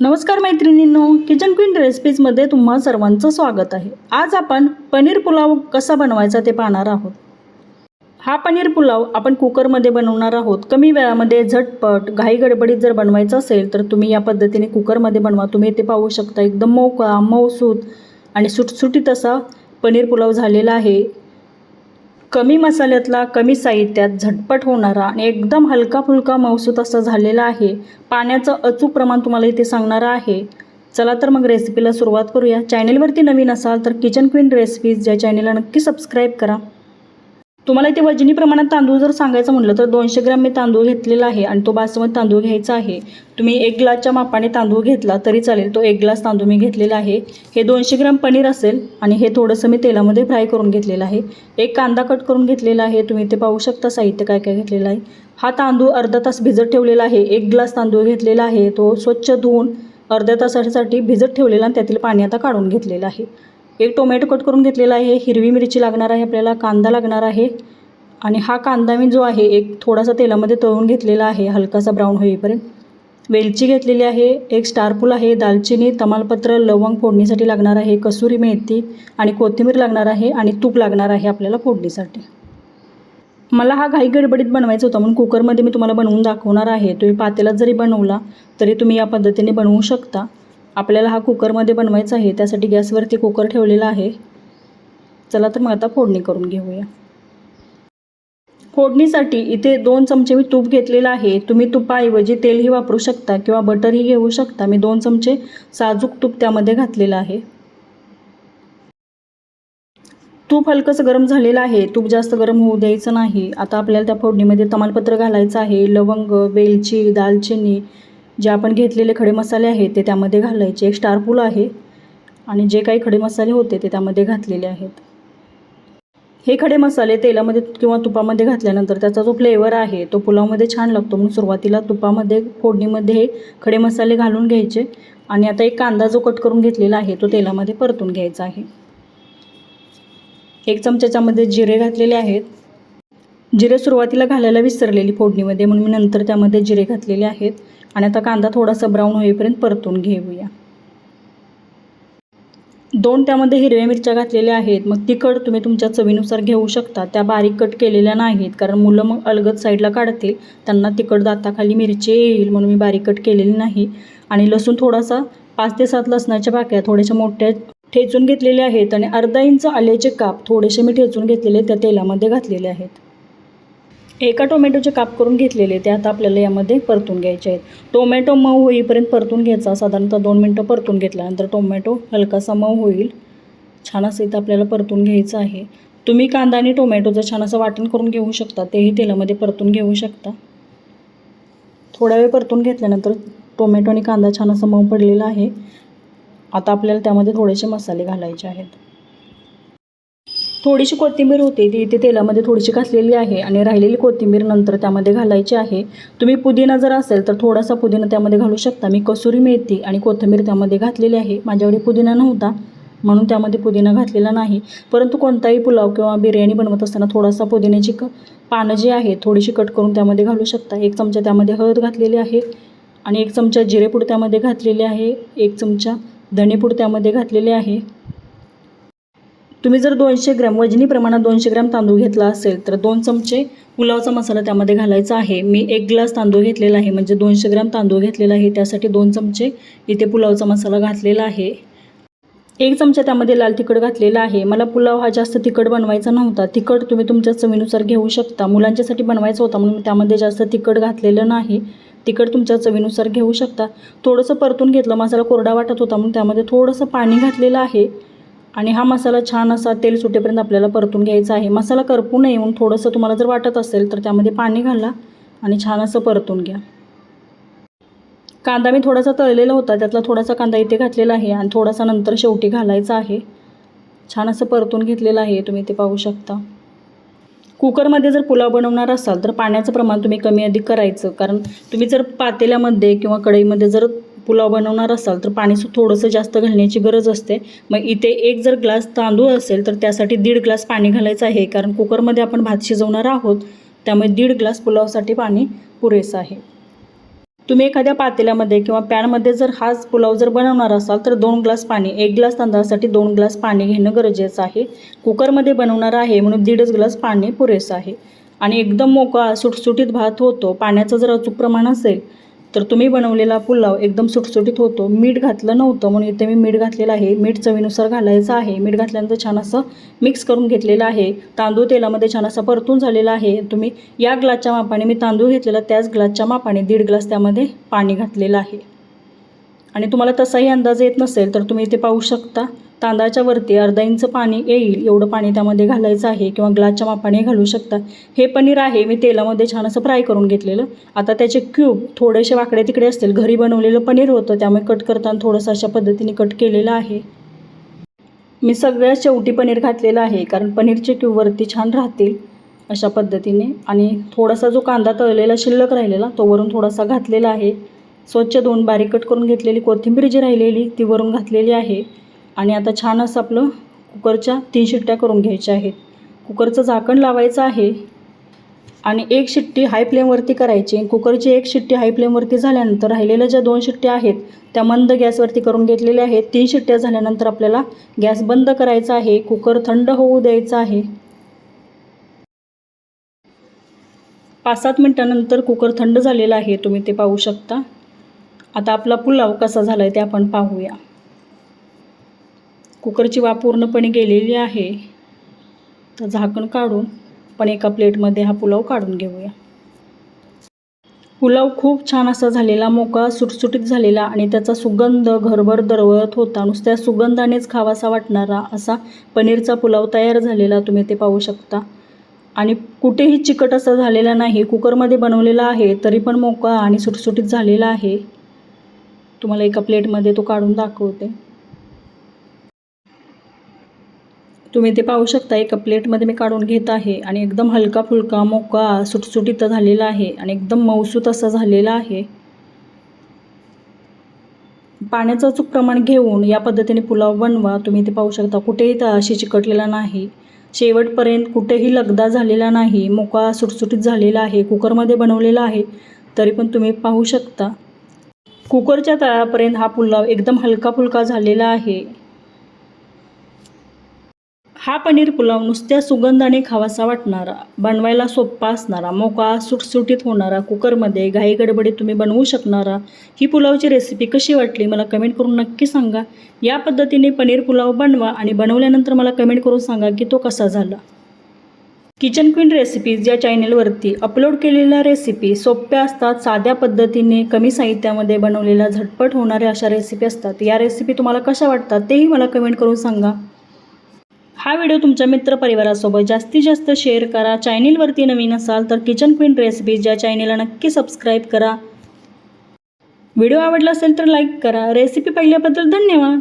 नमस्कार मैत्रिणींनो kitchen queen रेसिपीजमध्ये तुम्हा सर्वांचं स्वागत आहे. आज आपण पनीर पुलाव कसा बनवायचा ते पाहणार आहोत. हा पनीर पुलाव आपण कुकरमध्ये बनवणार आहोत. कमी वेळामध्ये झटपट घाई गडबडीत जर बनवायचं असेल तर तुम्ही या पद्धतीने कुकरमध्ये बनवा. तुम्ही ते पाहू शकता एकदम मोकळा मऊसूत आणि सुटसुटीत असा पनीर पुलाव झालेला आहे. कमी मसाल्यातला कमी साहित्यात झटपट होणारा आणि एकदम हलका फुलका मौसूत असा झालेला आहे. पाण्याचं अचूक प्रमाण तुम्हाला इथे सांगणार आहे. चला तर मग रेसिपीला सुरुवात करूया. चॅनेलवरती नवीन असाल तर किचन क्वीन रेसिपीज या चॅनेलला नक्की सबस्क्राईब करा. तुम्हाला इथे वजनी प्रमाणात तांदूळ जर सांगायचं म्हटलं तर दोनशे ग्रॅम मी तांदूळ घेतलेला आहे आणि तो बासमती तांदूळ घ्यायचा आहे. तुम्ही एक ग्लासच्या मापाने तांदूळ घेतला तरी चालेल. तो एक ग्लास तांदूळ मी घेतलेला आहे. हे दोनशे ग्रॅम पनीर असेल आणि हे थोडंसं मी तेलामध्ये फ्राय करून घेतलेलं आहे. एक कांदा कट करून घेतलेला आहे. तुम्ही ते पाहू शकता साहित्य काय काय घेतलेलं आहे. हा तांदूळ अर्धा तास भिजत ठेवलेला आहे. एक ग्लास तांदूळ घेतलेला आहे. तो स्वच्छ धुवून अर्ध्या तासासाठी भिजत ठेवलेला आणि त्यातील पाणी आता काढून घेतलेलं आहे. एक टोमॅटो कट करून घेतलेला आहे हिरवी मिरची लागणार आहे आपल्याला कांदा लागणार आहे. आणि हा कांदा मी जो आहे एक थोडासा तेलामध्ये तळून घेतलेला आहे हलकासा ब्राऊन होईपर्यंत. वेलची घेतलेली आहे एक स्टारपूल आहे दालचिनी तमालपत्र लवंग फोडणीसाठी लागणार आहे कसुरी मेथी आणि कोथिंबीर लागणार आहे आणि तूप लागणार आहे आपल्याला फोडणीसाठी. मला हा घाई गडबडीत बनवायचा होता म्हणून कुकरमध्ये मी तुम्हाला बनवून दाखवणार आहे. तुम्ही पातेलात जरी बनवला तरी तुम्ही या पद्धतीने बनवू शकता. आपल्याला हा कुकरमध्ये बनवायचा आहे त्यासाठी गॅसवरती कुकर ठेवलेला आहे. चला तर मग आता फोडणी करून घेऊया. फोडणीसाठी इथे दोन चमचे मी तूप घेतलेलं आहे. तुम्ही तुपाऐवजी तेलही वापरू शकता किंवा बटरही घेऊ शकता. मी दोन चमचे साजूक तूप त्यामध्ये घातलेलं आहे. तूप हलकंसं गरम झालेलं आहे. तूप जास्त गरम होऊ द्यायचं नाही. आता आपल्याला त्या फोडणीमध्ये तमालपत्र घालायचं आहे. लवंग वेलची दालचिनी जे आपण घेतलेले खडे मसाले आहेत ते त्यामध्ये घालायचे. एक स्टारपूल आहे आणि जे काही खडे मसाले होते ते त्यामध्ये घातलेले आहेत. हे खडे मसाले तेलामध्ये किंवा तुपामध्ये घातल्यानंतर त्याचा जो फ्लेवर आहे तो पुलावमध्ये छान लागतो. म्हणून सुरुवातीला तुपामध्ये फोडणीमध्ये हे खडे मसाले घालून घ्यायचे आणि आता एक कांदा जो कट करून घेतलेला आहे तो तेलामध्ये परतून घ्यायचा आहे. एक चमच्याच्यामध्ये जिरे घातलेले आहेत. जिरे सुरुवातीला घालायला विसरलेली फोडणीमध्ये म्हणून मी नंतर त्यामध्ये जिरे घातलेले आहेत. आणि आता कांदा थोडासा ब्राऊन होईपर्यंत परतून घेऊया. दोन त्यामध्ये हिरव्या मिरच्या घातलेल्या आहेत. मग तिखट तुम्ही तुमच्या चवीनुसार घेऊ शकता. त्या बारीक कट केलेल्या नाहीत. कारण मुलं मग अलगद साईडला काढतील. त्यांना तिखट दाताखाली मिरची येईल म्हणून मी बारीक कट केलेली नाही. आणि लसूण थोडासा पाच ते सात लसणाच्या पाक्या थोड्याशा मोठ्या ठेचून घेतलेल्या आहेत. आणि अर्धा इंच आल्याचे काप थोडेसे मी ठेचून घेतलेले त्या तेलामध्ये घातलेले आहेत. एका टोमॅटोचे काप करून घेतलेले ते आता आपल्याला यामध्ये परतून घ्यायचे आहेत. टोमॅटो मऊ होईपर्यंत परतून घ्यायचा. साधारणतः दोन मिनटं परतून घेतल्यानंतर टोमॅटो हलकासा मऊ होईल. छान असं इथं आपल्याला परतून घ्यायचं आहे. तुम्ही कांदा आणि टोमॅटोचं छान असं वाटण करून घेऊ शकता. तेही तेलामध्ये परतून घेऊ शकता. थोडा वेळ परतून घेतल्यानंतर टोमॅटो आणि कांदा छान असं मऊ पडलेला आहे. आता आपल्याला त्यामध्ये थोडेसे मसाले घालायचे आहेत. थोडीशी कोथिंबीर होती. ती इथे तेलामध्ये थोडीशी घातलेली आहे आणि राहिलेली कोथिंबीर नंतर त्यामध्ये घालायची आहे. तुम्ही पुदिना जर असेल तर थोडासा पुदिना त्यामध्ये घालू शकता. मी कसुरी मेथी आणि कोथिंबीर त्यामध्ये घातलेली आहे. माझ्याकडे पुदिना नव्हता म्हणून त्यामध्ये पुदिना घातलेला नाही. परंतु कोणताही पुलाव किंवा बिर्याणी बनवत असताना थोडासा पुदिन्याची क पानं जी आहे थोडीशी कट करून त्यामध्ये घालू शकता. एक चमचा त्यामध्ये हळद घातलेली आहे आणि एक चमचा जिरेपूड त्यामध्ये घातलेली आहे. एक चमचा धणेपूड त्यामध्ये घातलेले आहे. तुम्ही जर दोनशे ग्रॅम वजनी प्रमाणात दोनशे ग्रॅम तांदूळ घेतला असेल तर दोन चमचे पुलावचा मसाला त्यामध्ये घालायचा आहे. मी एक ग्लास तांदूळ घेतलेला आहे म्हणजे दोनशे ग्रॅम तांदूळ घेतलेला आहे. त्यासाठी दोन चमचे इथे पुलावचा मसाला घातलेला आहे. एक चमचा त्यामध्ये लाल तिखट घातलेला आहे. मला पुलाव हा जास्त तिखट बनवायचा नव्हता. तिखट तुम्ही तुमच्या चवीनुसार घेऊ शकता. मुलांच्यासाठी बनवायचा होता म्हणून त्यामध्ये जास्त तिखट घातलेलं नाही. तिखट तुमच्या चवीनुसार घेऊ शकता. थोडंसं परतून घेतलं. मसाला कोरडा वाटत होता म्हणून त्यामध्ये थोडंसं पाणी घातलेलं आहे. आणि हा मसाला छान असा तेल सुटेपर्यंत आपल्याला परतून घ्यायचा आहे. मसाला करपू नये म्हणून थोडंसं तुम्हाला जर वाटत असेल तर त्यामध्ये पाणी घाला आणि छान असं परतून घ्या. कांदा मी थोडासा तळलेला होता. त्यातला थोडासा कांदा इथे घातलेला आहे आणि थोडासा नंतर शेवटी घालायचा आहे. छान असं परतून घेतलेलं आहे. तुम्ही ते पाहू शकता. कुकरमध्ये जर पुलाव बनवणार असाल तर पाण्याचं प्रमाण तुम्ही कमी अधिक करायचं. कारण तुम्ही जर पातेल्यामध्ये किंवा कढईमध्ये जर पुलाव बनवणार असाल तर पाणी थोडंसं जास्त घालण्याची गरज असते. मग इथे एक जर ग्लास तांदूळ असेल तर त्यासाठी दीड ग्लास पाणी घालायचं आहे. कारण कुकरमध्ये आपण भात शिजवणार आहोत. त्यामुळे दीड ग्लास पुलावसाठी पाणी पुरेसं आहे. तुम्ही एखाद्या पातेल्यामध्ये किंवा पॅनमध्ये जर हाच पुलाव जर बनवणार असाल तर दोन ग्लास पाणी एक ग्लास तांदळासाठी दोन ग्लास पाणी घेणं गरजेचं आहे. कुकरमध्ये बनवणार आहे म्हणून दीडच ग्लास पाणी पुरेसं आहे. आणि एकदम मोकळा सुटसुटीत भात होतो. पाण्याचं जर अचूक प्रमाण असेल तर तुम्ही बनवलेला पुलाव एकदम सुटसुटीत होतो. मीठ घातलं नव्हतं म्हणून इथे मी मीठ घातलेलं आहे. मीठ चवीनुसार घालायचं आहे. मीठ घातल्यानंतर छान असं मिक्स करून घेतलेलं आहे. तांदूळ तेलामध्ये छान असा परतून झालेला आहे. तुम्ही या ग्लासच्या मापाने मी तांदूळ घेतलेला त्याच ग्लासच्या मापाने दीड ग्लास त्यामध्ये पाणी घातलेलं आहे. आणि तुम्हाला तसाही अंदाज येत नसेल तर तुम्ही इथे पाहू शकता. तांदळाच्या वरती अर्धा इंच पाणी येईल. एवढं पाणी त्यामध्ये घालायचं आहे किंवा ग्लासच्या मापाने घालू शकता. हे पनीर आहे मी तेलामध्ये छान असं फ्राय करून घेतलेलं. आता त्याचे क्यूब थोडेसे वाकडे तिकडे असतील. घरी बनवलेलं पनीर होतं त्यामुळे कट करताना थोडंसं अशा पद्धतीने कट केलेलं आहे. मी सगळ्यात शेवटी पनीर घातलेलं आहे कारण पनीरचे क्यूब वरती छान राहतील अशा पद्धतीने. आणि थोडासा जो कांदा तळलेला शिल्लक राहिलेला तो वरून थोडासा घातलेला आहे. स्वच्छ दोन बारीक कट करून घेतलेली कोथिंबीर जी राहिलेली ती वरून घातलेली आहे. आणि आता छान असं आपलं कुकरच्या तीन शिट्ट्या करून घ्यायच्या आहेत. कुकरचं झाकण लावायचं आहे आणि एक शिट्टी हाय फ्लेमवरती करायची. कुकरची एक शिट्टी हाय फ्लेमवरती झाल्यानंतर राहिलेल्या ज्या दोन शिट्ट्या आहेत त्या मंद गॅसवरती करून घेतलेल्या आहेत. तीन शिट्ट्या झाल्यानंतर आपल्याला गॅस बंद करायचा आहे. कुकर थंड होऊ द्यायचा आहे. पाच सात मिनटानंतर कुकर थंड झालेला आहे. तुम्ही ते पाहू शकता. आता आपला पुलाव कसा झाला आहे ते आपण पाहूया. कुकरची वाफ पूर्णपणे गेलेली आहे. तर झाकण काढून पण एका प्लेटमध्ये हा पुलाव काढून घेऊया. पुलाव खूप छान असा झालेला मोकळा सुटसुटीत झालेला आणि त्याचा सुगंध घरभर दरवळत होता. नुसत्या सुगंधानेच खावासा वाटणारा असा पनीरचा पुलाव तयार झालेला तुम्ही ते पाहू शकता. आणि कुठेही चिकट असा झालेला नाही कुकरमध्ये बनवलेला आहे तरी पण मोकळा आणि सुटसुटीत झालेला आहे. तुम्हाला एका प्लेटमध्ये तो काढून दाखवते. तुम्ही ते पाहू शकता एका प्लेटमध्ये मी काढून घेत आहे आणि एकदम हलका फुलका मोका सुटसुटीत झालेला आहे आणि एकदम मऊसूत असा झालेला आहे. पाण्याचं अचूक प्रमाण घेऊन या पद्धतीने पुलाव बनवा. तुम्ही ते पाहू शकता कुठेही तळाशी चिकटलेला नाही. शेवटपर्यंत कुठेही लगदा झालेला नाही. मोका सुटसुटीत झालेला आहे कुकरमध्ये बनवलेला आहे तरी पण तुम्ही पाहू शकता. कुकरच्या तळापर्यंत हा पुलाव एकदम हलका फुलका झालेला आहे. हा पनीर पुलाव नुसत्या सुगंधाने खावासा वाटणारा बनवायला सोप्पा असणारा मोका सुटसुटीत होणारा कुकरमध्ये घाई गडबडीत तुम्ही बनवू शकणारा ही पुलावची रेसिपी कशी वाटली मला कमेंट करून नक्की सांगा. या पद्धतीने पनीर पुलाव बनवा आणि बनवल्यानंतर मला कमेंट करून सांगा की तो कसा झाला. किचन क्वीन रेसिपीज या चॅनेलवरती अपलोड केलेल्या रेसिपी सोप्या असतात साध्या पद्धतीने कमी साहित्यामध्ये बनवलेल्या झटपट होणाऱ्या अशा रेसिपी असतात. या रेसिपी तुम्हाला कशा वाटतात तेही मला कमेंट करून सांगा. हा व्हिडिओ तुमच्या मित्रपरिवारासोबत जास्तीत जास्त शेअर करा. चॅनेलवरती नवीन असाल तर किचन क्वीन रेसिपीज या चॅनेलला नक्की सबस्क्राईब करा. व्हिडिओ आवडला असेल तर लाईक करा. रेसिपी पाहिल्याबद्दल धन्यवाद.